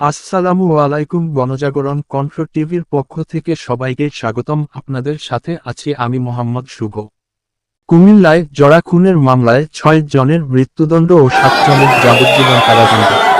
আসসালামু আলাইকুম গণজাগরণ কণ্ঠ টিভির পক্ষ থেকে সবাইকে স্বাগতম। আপনাদের সাথে আছি আমি মোহাম্মদ শুভ। কুমিল্লায় জড়া খুনের মামলায় ছয় জনের মৃত্যুদণ্ড ও সাত জনের যাবজ্জীবন কারাদণ্ড।